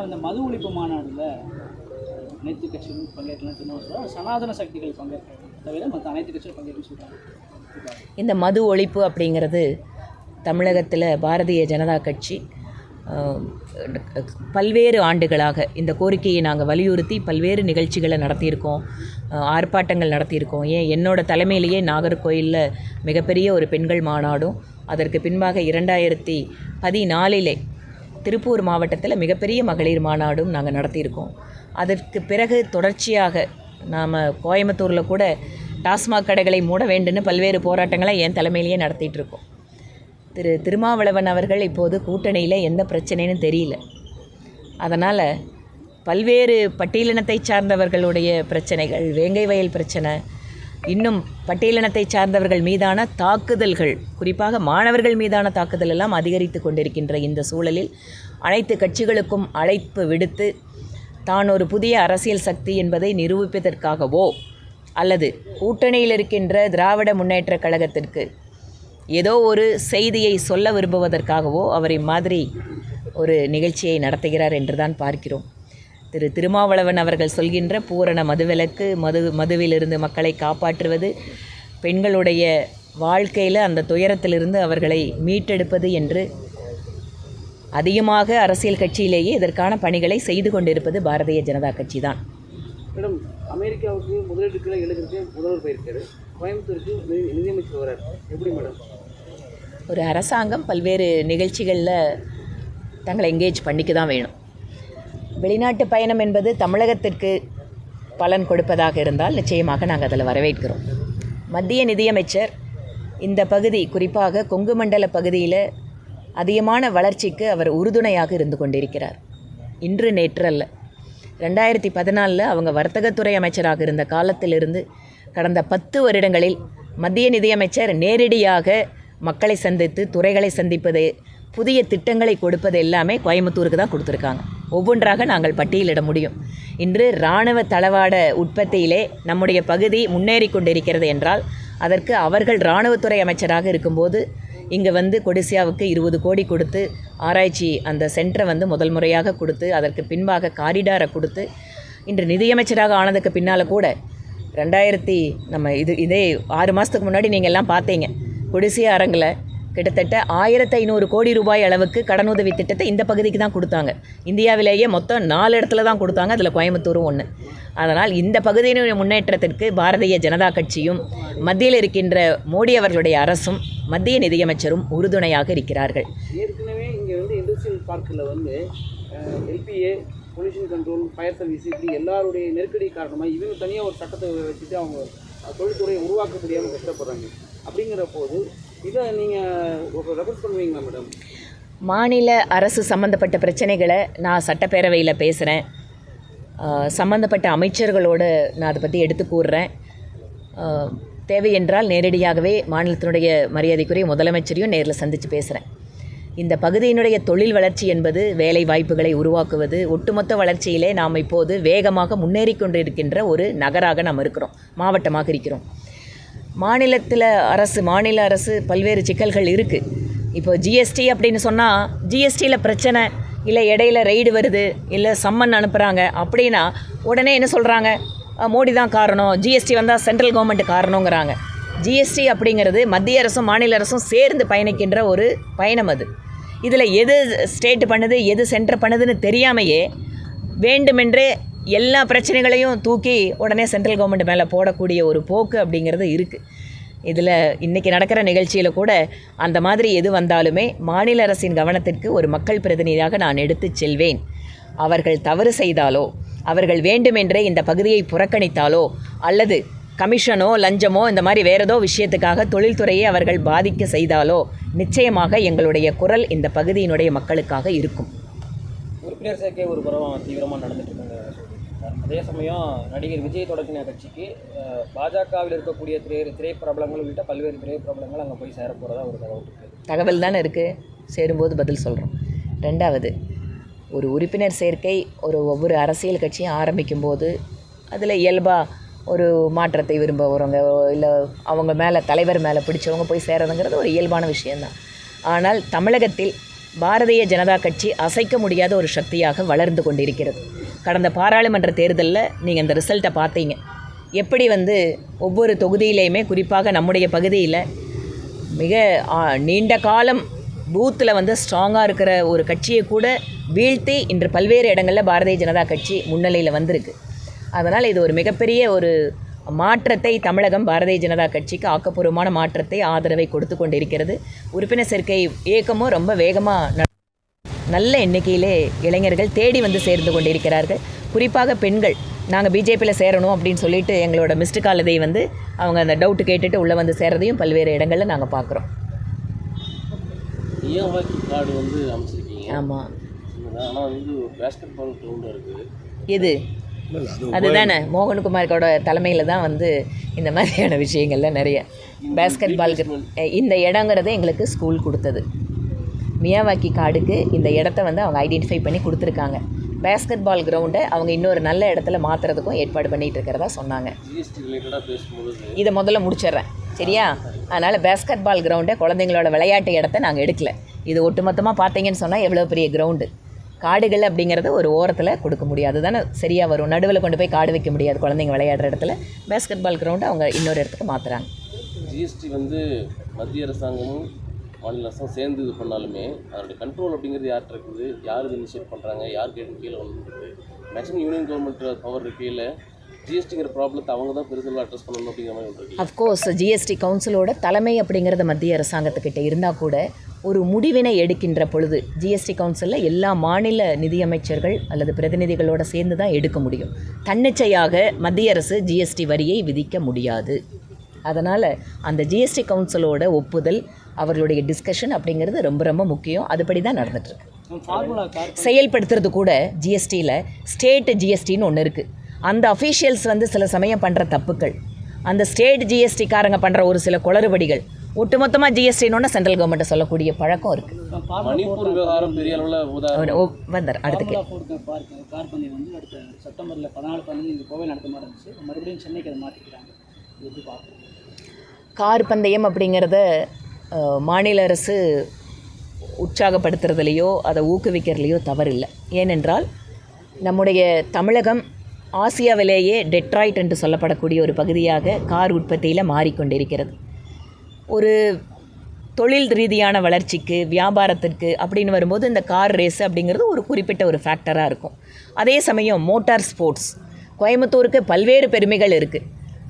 அந்த மது ஒழிப்பு மாநாடில் அனைத்து கட்சிகளும் பங்கேற்கலாம் சொன்னா சனாதன சக்திகள் பங்கேற்க தவிர மற்ற அனைத்து கட்சிகளும் பங்கேற்க சொல்கிறாங்க இந்த மது ஒழிப்பு அப்படிங்கிறது தமிழகத்தில் பாரதிய ஜனதா கட்சி பல்வேறு ஆண்டுகளாக இந்த கோரிக்கையை நாங்கள் வலியுறுத்தி பல்வேறு நிகழ்ச்சிகளை நடத்தியிருக்கோம் ஆர்ப்பாட்டங்கள் நடத்தியிருக்கோம். ஏன்? என்னோடய தலைமையிலேயே நாகர்கோயிலில் மிகப்பெரிய ஒரு பெண்கள் மாநாடும் அதற்கு பின்பாக இரண்டாயிரத்தி பதினாலிலே திருப்பூர் மாவட்டத்தில் மிகப்பெரிய மகளிர் மாநாடும் நாங்கள் நடத்தியிருக்கோம். அதற்கு பிறகு தொடர்ச்சியாக நாம் கோயம்புத்தூரில் கூட டாஸ்மாக் கடைகளை மூட வேண்டுன்னு பல்வேறு போராட்டங்களை என் தலைமையிலேயே நடத்திட்டு இருக்கோம் திரு திருமாவளவன் அவர்கள் இப்போது கூட்டணியில் எந்த பிரச்சனைன்னு தெரியல. அதனால் பல்வேறு பட்டியலினத்தை சார்ந்தவர்களுடைய பிரச்சனைகள் வேங்கை வயல் பிரச்சனை இன்னும் பட்டியலினத்தை சார்ந்தவர்கள் மீதான தாக்குதல்கள் குறிப்பாக மாணவர்கள் மீதான தாக்குதல் எல்லாம் அதிகரித்து கொண்டிருக்கின்ற இந்த சூழலில் அனைத்து கட்சிகளுக்கும் அழைப்பு விடுத்து தான் ஒரு புதிய அரசியல் சக்தி என்பதை நிரூபிப்பதற்காகவோ அல்லது கூட்டணியில் இருக்கின்ற திராவிட முன்னேற்ற கழகத்திற்கு ஏதோ ஒரு செய்தியை சொல்ல விரும்புவதற்காகவோ அவர் இம்மாதிரி ஒரு நிகழ்ச்சியை நடத்துகிறார் என்று தான் பார்க்கிறோம். திரு திருமாவளவன் அவர்கள் சொல்கின்ற பூரண மதுவிலக்கு மது மதுவிலிருந்து மக்களை காப்பாற்றுவது பெண்களுடைய வாழ்க்கையில் அந்த துயரத்திலிருந்து அவர்களை மீட்டெடுப்பது என்று அதிகமாக அரசியல் கட்சியிலேயே இதற்கான பணிகளை செய்து கொண்டிருப்பது பாரதிய ஜனதா கட்சி தான் மேடம் அமெரிக்காவுக்கு முதலீட்டுக்குள்ள எழுதுறதுக்கு முதல்வர் போயிருக்காரு. கோயம்புத்தூருக்கு நிதி- நிதியமைச்சர் வரார் எப்படி மேடம்? ஒரு அரசாங்கம் பல்வேறு நிகழ்ச்சிகளில் தங்களை எங்கேஜ் பண்ணிக்க தான் வேணும். வெளிநாட்டு பயணம் என்பது தமிழகத்திற்கு பலன் கொடுப்பதாக இருந்தால் நிச்சயமாக நாங்கள் அதில் வரவேற்கிறோம். மத்திய நிதியமைச்சர் இந்த பகுதி குறிப்பாக கொங்கு மண்டல பகுதியில் அதிகமான வளர்ச்சிக்கு அவர் உறுதுணையாக இருந்து கொண்டிருக்கிறார். இன்று நேற்றல்ல. ரெண்டாயிரத்தி பதினாலில் அவங்க வர்த்தகத்துறை அமைச்சராக இருந்த காலத்திலிருந்து கடந்த பத்து வருடங்களில் மத்திய நிதியமைச்சர் நேரடியாக மக்களை சந்தித்து துறைகளை சந்திப்பது புதிய திட்டங்களை கொடுப்பது எல்லாமே கோயம்புத்தூருக்கு தான் கொடுத்துருக்காங்க. ஒவ்வொன்றாக நாங்கள் பட்டியலிட முடியும். இன்று இராணுவ தளவாட உற்பத்தியிலே நம்முடைய பகுதி முன்னேறி கொண்டிருக்கிறது என்றால் அதற்கு அவர்கள் இராணுவத்துறை அமைச்சராக இருக்கும்போது இங்கே வந்து கொடிசியாவுக்கு இருபது கோடி கொடுத்து ஆராய்ச்சி அந்த சென்டரை வந்து முதல் முறையாக கொடுத்து அதற்கு பின்பாக காரிடாரை கொடுத்து இன்று நிதியமைச்சராக ஆனதுக்கு பின்னால் கூட ரெண்டாயிரத்தி நம்ம இது இதே ஆறு மாதத்துக்கு முன்னாடி நீங்கள் எல்லாம் பார்த்தீங்க. கொடிசியா அரங்கில் கிட்டத்தட்ட ஆயிரத்தி ஐநூறு கோடி ரூபாய் அளவுக்கு கடனுதவி திட்டத்தை இந்த பகுதிக்கு தான் கொடுத்தாங்க. இந்தியாவிலேயே மொத்தம் நாலு இடத்துல தான் கொடுத்தாங்க. அதில் கோயம்புத்தூரும் ஒன்று அதனால் இந்த பகுதியினுடைய முன்னேற்றத்திற்கு பாரதிய ஜனதா கட்சியும் மத்தியில் இருக்கின்ற மோடி அவர்களுடைய அரசும் மத்திய நிதியமைச்சரும் உறுதுணையாக இருக்கிறார்கள். ஏற்கனவே இங்கே வந்து இண்டஸ்ட்ரியல் பார்க்கில் வந்து LPA pollution control fire service இப்படி எல்லாருடைய நெருக்கடி காரணமாக இவங்க தனியாக ஒரு சட்டத்தை வச்சுட்டு அவங்க தொழில்துறையை உருவாக்க முடியாமல் கஷ்டப்படுறாங்க. அப்படிங்கிற போது இதை நீங்கள் ரெஃபர் பண்ணுவீங்களா மேடம் மாநில அரசு சம்மந்தப்பட்ட பிரச்சனைகளை நான் சட்டப்பேரவையில் பேசுகிறேன் சம்மந்தப்பட்ட அமைச்சர்களோடு நான் அதை பற்றி எடுத்து கூறுறேன். தேவை என்றால் நேரடியாகவே மாநிலத்தினுடைய மரியாதைக்குரிய முதலமைச்சரையும் நேரில் சந்தித்து பேசுகிறேன் இந்த பகுதியினுடைய தொழில் வளர்ச்சி என்பது வேலை வாய்ப்புகளை உருவாக்குவது ஒட்டுமொத்த வளர்ச்சியிலே நாம் இப்போது வேகமாக முன்னேறி கொண்டிருக்கின்ற ஒரு நகராக நாம் இருக்கிறோம் மாவட்டமாக இருக்கிறோம். மாநிலத்தில் அரசு மாநில அரசு பல்வேறு சிக்கல்கள் இருக்குது இப்போ ஜிஎஸ்டி அப்படின்னு சொன்னால் ஜிஎஸ்டியில் பிரச்சனை இல்லை இடையில ரெய்டு வருது இல்லை சம்மன் அனுப்புகிறாங்க அப்படின்னா உடனே என்ன சொல்கிறாங்க மோடி தான் காரணம் ஜிஎஸ்டி வந்தால் சென்ட்ரல் கவர்மெண்ட் காரணங்கிறாங்க. ஜிஎஸ்டி அப்படிங்கிறது மத்திய அரசும் மாநில அரசும் சேர்ந்து பயணிக்கின்ற ஒரு பயணம் அது. இதில் எது ஸ்டேட் பண்ணுது எது சென்டர் பண்ணுதுன்னு தெரியாமையே வேண்டுமென்றே எல்லா பிரச்சனைகளையும் தூக்கி உடனே சென்ட்ரல் கவர்மெண்ட் மேலே போடக்கூடிய ஒரு போக்கு அப்படிங்கிறது இருக்குது இதில் இன்றைக்கி நடக்கிற நிகழ்ச்சியில் கூட அந்த மாதிரி எது வந்தாலுமே மாநில அரசின் கவனத்திற்கு ஒரு மக்கள் பிரதிநிதியாக நான் எடுத்துச் செல்வேன். அவர்கள் தவறு செய்தாலோ அவர்கள் வேண்டுமென்றே இந்த பகுதியை புறக்கணித்தாலோ அல்லது கமிஷனோ லஞ்சமோ இந்த மாதிரி வேறு ஏதோ விஷயத்துக்காக தொழில்துறையை அவர்கள் பாதிக்க செய்தாலோ நிச்சயமாக எங்களுடைய குரல் இந்த பகுதியினுடைய மக்களுக்காக இருக்கும். உறுப்பினர் சேர்க்கை ஒரு தீவிரமாக நடந்துட்டு இருக்காங்க. அதே சமயம் நடிகர் விஜய் தொடங்கின கட்சிக்கு பாஜகவில் இருக்கக்கூடிய திரை திரைப்பிரபலங்கள் உள்ளிட்ட பல்வேறு திரைப்பிரபலங்கள் அங்கே போய் சேர போகிறதா ஒரு தகவல் இருக்குது தகவல் தானே இருக்குது சேரும்போது பதில் சொல்கிறோம் ரெண்டாவது ஒரு உறுப்பினர் சேர்க்கை ஒரு ஒவ்வொரு அரசியல் கட்சியும் ஆரம்பிக்கும் போது அதில் இயல்பாக ஒரு மாற்றத்தை விரும்புகிறவங்க இல்லை அவங்க மேலே தலைவர் மேலே பிடிச்சவங்க போய் சேரதுங்கிறது ஒரு இயல்பான விஷயந்தான் ஆனால் தமிழகத்தில் பாரதிய ஜனதா கட்சி அசைக்க முடியாத ஒரு சக்தியாக வளர்ந்து கொண்டிருக்கிறது. கடந்த பாராளுமன்ற தேர்தலில் நீங்கள் அந்த ரிசல்ட்டை பார்த்தீங்க. எப்படி வந்து ஒவ்வொரு தொகுதியிலையுமே குறிப்பாக நம்முடைய பகுதியில் மிக நீண்ட காலம் பூத்தில் வந்து ஸ்ட்ராங்காக இருக்கிற ஒரு கட்சியை கூட வீழ்த்தி இன்று பல்வேறு இடங்களில் பாரதிய ஜனதா கட்சி முன்னிலையில் வந்திருக்கு. அதனால் இது ஒரு மிகப்பெரிய ஒரு மாற்றத்தை தமிழகம் பாரதிய ஜனதா கட்சிக்கு ஆக்கப்பூர்வமான மாற்றத்தை ஆதரவை கொடுத்து கொண்டிருக்கிறது. உறுப்பினர் சேர்க்கை இயக்கமும் ரொம்ப வேகமாக நல்ல எண்ணிக்கையிலே இளைஞர்கள் தேடி வந்து சேர்ந்து கொண்டிருக்கிறார்கள். குறிப்பாக பெண்கள் நாங்கள் பிஜேபியில் சேரணும் அப்படின்னு சொல்லிட்டு எங்களோட மிஸ்டு கால் இதை வந்து அவங்க அந்த டவுட்டு கேட்டுட்டு உள்ளே வந்து சேர்றதையும் பல்வேறு இடங்களில் நாங்கள் பார்க்குறோம். கார்டு வந்து அமைச்சிருக்கீங்க? ஆமாம் ஆனால் வந்து பேஸ்கெட் பால் கிரவுண்டாக இருக்குது இது அதுதானே. மோகன்குமாரோட தலைமையில் தான் வந்து இந்த மாதிரியான விஷயங்கள்லாம் நிறைய பேஸ்கெட் பால் இந்த இடங்கிறது எங்களுக்கு ஸ்கூல் கொடுத்தது. மியாவாக்கி கார்டுக்கு இந்த இடத்த வந்து அவங்க ஐடென்டிஃபை பண்ணி கொடுத்துருக்காங்க. பேஸ்கெட் பால் கிரவுண்டை அவங்க இன்னொரு நல்ல இடத்துல மாற்றுறதுக்கும் ஏற்பாடு பண்ணிகிட்டு இருக்கிறதா சொன்னாங்க. இதை முதல்ல முடிச்சிடுறேன். சரியா? அதனால் பேஸ்கெட் பால் கிரவுண்டை குழந்தைங்களோட விளையாட்டு இடத்த நாங்கள் எடுக்கல. இது ஒட்டுமொத்தமாக பார்த்தீங்கன்னு சொன்னால் எவ்வளோ பெரிய கிரவுண்டு காடுகள் அப்படிங்கிறது ஒரு ஓரத்தில் கொடுக்க முடியாது. தானே சரியாக வரும். நடுவில் கொண்டு போய் காடு வைக்க முடியாது குழந்தைங்க விளையாடுற இடத்துல. பேஸ்கெட் பால் கிரவுண்டை அவங்க இன்னொரு இடத்துக்கு மாற்றுறாங்க ஜிஎஸ்டி வந்து மத்திய அரசாங்கமும் மாநில சேர்ந்து இது பண்ணாலுமே அதனுடைய கண்ட்ரோல் அப்படிங்கிறது யார்கிட்ட இருக்குது? யார் இது இனிஷியேட் பண்ணுறாங்க யார் கேட்டு கீழே வந்துருக்குது மேக்ஸிமம் யூனியன் கவர்மெண்ட் பவர் இருக்கையில் ஜிஎஸ்டிங்கிற ப்ராப்ளத்தை அவங்க தான் பெருசாக அட்ரஸ் பண்ணணும் அப்படிங்கிற மாதிரி ஒன்று அஃப்கோர்ஸ் ஜிஎஸ்டி கவுன்சிலோட தலைமை அப்படிங்கிறது மத்திய அரசாங்கத்துக்கிட்ட இருந்தால் கூட ஒரு முடிவினை எடுக்கின்ற பொழுது ஜிஎஸ்டி கவுன்சிலில் எல்லா மாநில நிதியமைச்சர்கள் அல்லது பிரதிநிதிகளோடு சேர்ந்து தான் எடுக்க முடியும். தன்னிச்சையாக மத்திய அரசு ஜிஎஸ்டி வரியை விதிக்க முடியாது. அதனால் அந்த ஜிஎஸ்டி கவுன்சிலோட ஒப்புதல் அவர்களுடைய டிஸ்கஷன் அப்படிங்கிறது ரொம்ப ரொம்ப முக்கியம். அதுபடி தான் கார் செயல்படுத்துறது கூட ஜிஎஸ்டியில் ஸ்டேட் ஜிஎஸ்டின்னு ஒன்று இருக்குது அந்த அஃபீஷியல்ஸ் வந்து சில சமயம் பண்ணுற தப்புக்கள் அந்த ஸ்டேட் ஜிஎஸ்டிக்காரங்க பண்ணுற ஒரு சில குளறுபடிகள் ஒட்டுமொத்தமாக ஜிஎஸ்டின்னு சென்ட்ரல் கவர்மெண்ட்டை சொல்லக்கூடிய பழக்கம் இருக்குது வந்தார் அடுத்த செப்டம்பரில் பதினாலு பதினஞ்சு கோவை நடத்த மறுபடியும் சென்னைக்கு அதை மாற்றிக்கிறாங்க கார் பந்தயம் அப்படிங்கிறத மாநில அரசு உற்சாகப்படுத்துறதுலையோ அதை ஊக்குவிக்கிறதுலையோ தவறில்லை. ஏனென்றால் நம்முடைய தமிழகம் ஆசியாவிலேயே டெட்ராய்ட் என்று சொல்லப்படக்கூடிய ஒரு பகுதியாக கார் உற்பத்தியில் மாறிக்கொண்டிருக்கிறது. ஒரு தொழில் ரீதியான வளர்ச்சிக்கு வியாபாரத்திற்கு அப்படின்னு வரும்போது இந்த கார் ரேஸ் அப்படிங்கிறது ஒரு குறிப்பிட்ட ஒரு ஃபேக்டராக இருக்கும். அதே சமயம் மோட்டார் ஸ்போர்ட்ஸ். கோயம்புத்தூருக்கு பல்வேறு பெருமைகள் இருக்குது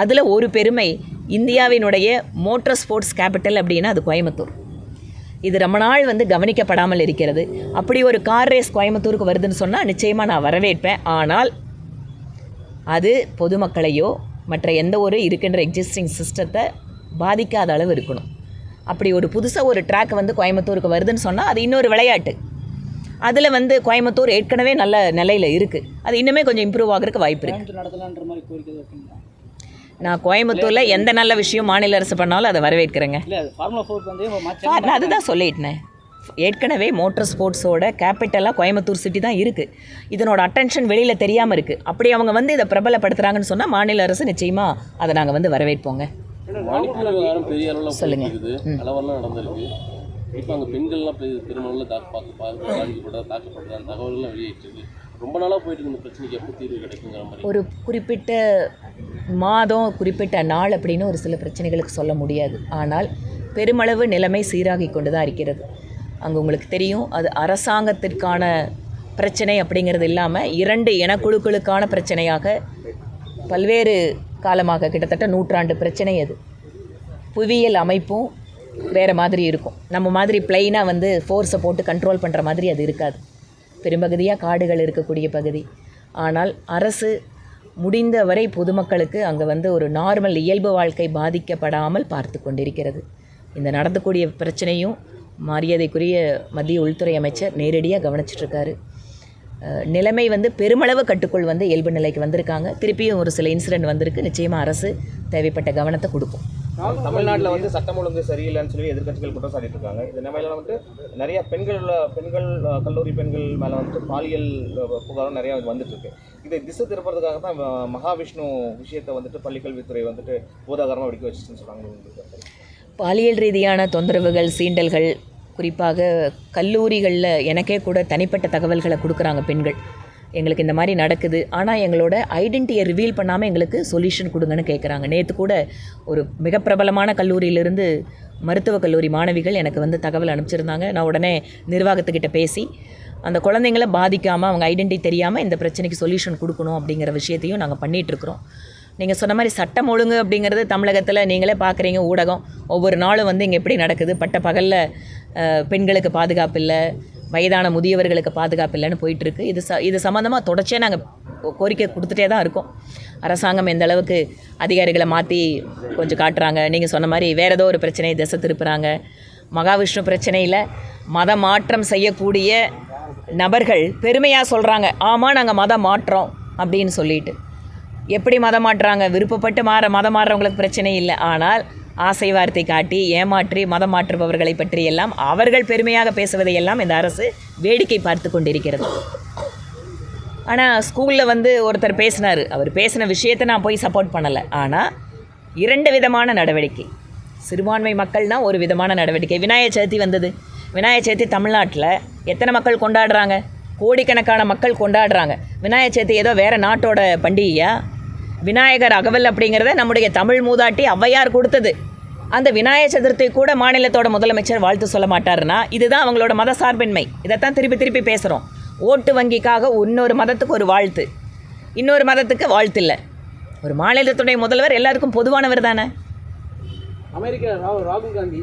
அதில் ஒரு பெருமை இந்தியாவினுடைய மோட்டார் ஸ்போர்ட்ஸ் கேபிட்டல் அப்படின்னா அது கோயம்புத்தூர். இது ரொம்ப நாள் வந்து கவனிக்கப்படாமல் இருக்கிறது. அப்படி ஒரு கார் ரேஸ் கோயம்புத்தூருக்கு வருதுன்னு சொன்னால் நிச்சயமாக நான் வரவேற்பேன். ஆனால் அது பொதுமக்களையோ மற்ற எந்த ஒரு இருக்கின்ற எக்ஸிஸ்டிங் சிஸ்டத்தை பாதிக்காத அளவு இருக்கணும். அப்படி ஒரு புதுசாக ஒரு ட்ராக் வந்து கோயம்புத்தூருக்கு வருதுன்னு சொன்னால் அது இன்னொரு விளையாட்டு. அதில் வந்து கோயம்புத்தூர் ஏற்கனவே நல்ல நிலையில் இருக்குது அது இன்னுமே கொஞ்சம் இம்ப்ரூவ் ஆகிறதுக்கு வாய்ப்பு இருக்குது நான் கோயம்புத்தூரில் எந்த நல்ல விஷயம் மாநில அரசு பண்ணாலும் அதை வரவேற்கிறேங்க. நான் அதுதான் சொல்லிட்டேனே. ஏற்கனவே மோட்டார் ஸ்போர்ட்ஸோட கேபிட்டலாக கோயம்புத்தூர் சிட்டி தான் இருக்குது இதனோட அட்டென்ஷன் வெளியில் தெரியாமல் இருக்குது அப்படி அவங்க வந்து இதை பிரபலப்படுத்துகிறாங்கன்னு சொன்னால் மாநில அரசு நிச்சயமாக அதை நாங்கள் வந்து வரவேற்போங்க. மணிப்பூர் விவகாரம் பெரிய அளவில் சொல்லுங்க. இருக்குது. கலவரம்லாம் நடந்திருக்கு. இப்போ அங்கே பெண்கள்லாம் பெரிய பெருமளவில் தாக்கு பார்க்க பார்க்க பாதிக்கப்படுறா தாக்கப்படுறா தகவல்கள்லாம் வெளியிட்டிருக்கு ரொம்ப நாளாக போயிட்டு இருந்த பிரச்சனைக்கு எப்போ தீர்வு கிடைக்குங்கிற மாதிரி? ஒரு குறிப்பிட்ட மாதம் குறிப்பிட்ட நாள் அப்படின்னு ஒரு சில பிரச்சனைகளுக்கு சொல்ல முடியாது. ஆனால் பெருமளவு நிலைமை சீராகி கொண்டு தான் இருக்கிறது. அங்கே உங்களுக்கு தெரியும் அது அரசாங்கத்திற்கான பிரச்சனை அப்படிங்கிறது இல்லாமல் இரண்டு இனக்குழுக்களுக்கான பிரச்சனையாக பல்வேறு காலமாக கிட்டத்தட்ட நூற்றாண்டு பிரச்சனை அது. புவியியல் அமைப்பும் வேறு மாதிரி இருக்கும். நம்ம மாதிரி பிளெயினாக வந்து ஃபோர்ஸை போட்டு கண்ட்ரோல் பண்ணுற மாதிரி அது இருக்காது. பெரும்பகுதியாக காடுகள் இருக்கக்கூடிய பகுதி. ஆனால் அரசு முடிந்தவரை பொதுமக்களுக்கு அங்கே வந்து ஒரு நார்மல் இயல்பு வாழ்க்கை பாதிக்கப்படாமல் பார்த்து கொண்டிருக்கிறது. இந்த நடந்தக்கூடிய பிரச்சனையும் மரியாதைக்குரிய மத்திய உள்துறை அமைச்சர் நேரடியாக கவனிச்சிட்ருக்காரு நிலைமை வந்து பெருமளவு கட்டுக்குள் வந்து இயல்பு நிலைக்கு வந்திருக்காங்க. திருப்பியும் ஒரு சில இன்சிடென்ட் வந்திருக்கு. நிச்சயமாக அரசு தேவைப்பட்ட கவனத்தை கொடுக்கும். தமிழ்நாட்டில் வந்து சட்டம் ஒழுங்கு சரியில்லைன்னு சொல்லி எதிர்க்கட்சிகள் குற்றம் சாட்டிட்டு இருக்காங்க இந்த நிலைமையில வந்து நிறைய பெண்கள் பெண்கள் கல்லூரி பெண்கள் மேலே வந்து பாலியல் புகாரும் நிறைய வந்துட்டு இருக்கு. இதை திசை திருப்பறதுக்காக தான் மகாவிஷ்ணு விஷயத்தை வந்துட்டு பள்ளிக்கல்வித்துறை வந்துட்டு பூதாகரமாக வெடிக்க வச்சுச்சுன்னு சொல்றாங்க. உங்களுக்கு பாலியல் ரீதியான தொந்தரவுகள் சீண்டல்கள் குறிப்பாக கல்லூரிகளில் எனக்கே கூட தனிப்பட்ட தகவல்களை கொடுக்குறாங்க பெண்கள். எங்களுக்கு இந்த மாதிரி நடக்குது. ஆனால் எங்களோட ஐடென்டிட்டியை ரிவீல் பண்ணாமல் எங்களுக்கு சொல்யூஷன் கொடுங்கன்னு கேட்குறாங்க நேற்று கூட ஒரு மிக பிரபலமான கல்லூரியிலிருந்து மருத்துவக் கல்லூரி மாணவிகள் எனக்கு வந்து தகவல் அனுப்பிச்சிருந்தாங்க. நான் உடனே நிர்வாகத்துக்கிட்ட பேசி அந்த குழந்தைங்கள பாதிக்காமல் அவங்க ஐடென்டிட்டி தெரியாமல் இந்த பிரச்சனைக்கு சொல்யூஷன் கொடுக்கணும் அப்படிங்கிற விஷயத்தையும் நாங்கள் பண்ணிகிட்ருக்குறோம் நீங்கள் சொன்ன மாதிரி சட்டம் ஒழுங்கு அப்படிங்கிறது தமிழகத்தில் நீங்களே பார்க்குறீங்க ஊடகம். ஒவ்வொரு நாளும் வந்து இங்கே எப்படி நடக்குது? பட்ட பகலில் பெண்களுக்கு பாதுகாப்பு இல்லை வயதான முதியவர்களுக்கு பாதுகாப்பு இல்லைன்னு போயிட்டுருக்கு. இது ச இது சம்மந்தமாக தொடர்ச்சியாக நாங்கள் கோரிக்கை கொடுத்துட்டே தான் இருக்கோம். அரசாங்கம் எந்த அளவுக்கு அதிகாரிகளை மாற்றி கொஞ்சம் காட்டுறாங்க. நீங்கள் சொன்ன மாதிரி வேறு ஏதோ ஒரு பிரச்சனையை திசை திருப்புறாங்க. மகாவிஷ்ணு பிரச்சனையில் மத மாற்றம் செய்யக்கூடிய நபர்கள் பெருமையாக சொல்கிறாங்க ஆமாம் நாங்கள் மதம் மாற்றோம் அப்படின்னு சொல்லிட்டு. எப்படி மதம் மாற்றுறாங்க விருப்பப்பட்டு மாற மதம் மாறுறவங்களுக்கு பிரச்சனை இல்லை. ஆனால் ஆசை வார்த்தை காட்டி ஏமாற்றி மதம் மாற்றுபவர்களை பற்றி எல்லாம் அவர்கள் பெருமையாக பேசுவதை எல்லாம் இந்த அரசு வேடிக்கை பார்த்து கொண்டிருக்கிறது. ஆனால் ஸ்கூலில் வந்து ஒருத்தர் பேசினார். அவர் பேசின விஷயத்தை நான் போய் சப்போர்ட் பண்ணலை. ஆனால் இரண்டு விதமான நடவடிக்கை. சிறுபான்மை மக்கள்னால் ஒரு விதமான நடவடிக்கை. விநாயகர் சதுர்த்தி வந்தது. விநாயகர் சதுர்த்தி தமிழ்நாட்டில் எத்தனை மக்கள் கொண்டாடுறாங்க? கோடிக்கணக்கான மக்கள் கொண்டாடுறாங்க. விநாயகர் சதுர்த்தி ஏதோ வேறு நாட்டோட பண்டிகையா? விநாயகர் அகவல் அப்படிங்கிறத நம்முடைய தமிழ் மூதாட்டி ஔவையார் கொடுத்தது. அந்த விநாயகர் சதுர்த்தி கூட மாநிலத்தோட முதலமைச்சர் வாழ்த்து சொல்ல மாட்டாருன்னா இதுதான் அவங்களோட மத சார்பின்மை. இதைத்தான் திருப்பி திருப்பி பேசுகிறோம் ஓட்டு வங்கிக்காக இன்னொரு மதத்துக்கு ஒரு வாழ்த்து. இன்னொரு மதத்துக்கு வாழ்த்து இல்லை ஒரு மாநிலத்துடைய முதல்வர் எல்லாருக்கும் பொதுவானவர் தானே? அமெரிக்கா ராகுல் காந்தி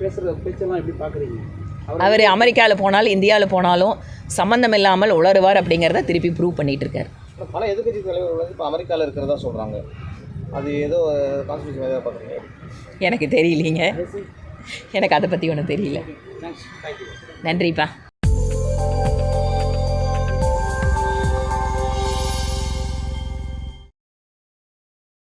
பேசுகிற பேச்செல்லாம் எப்படி பார்க்குறீங்க அவர் அமெரிக்காவில் போனாலும் இந்தியாவில் போனாலும் சம்மந்தம் இல்லாமல் உளருவார் அப்படிங்கிறத திருப்பி ப்ரூவ் பண்ணிட்டு இருக்கார். பல எதிர்க்கட்சி தலைவர்கள் இப்போ அமெரிக்காவில் இருக்கிறதா சொல்கிறாங்க அது ஏதோ கான்ஸ்டியூஷன் எதாவது பார்க்குறீங்க. எனக்கு தெரியலீங்க. எனக்கு அதை பற்றி ஒன்றும் தெரியல. நன்றிப்பா.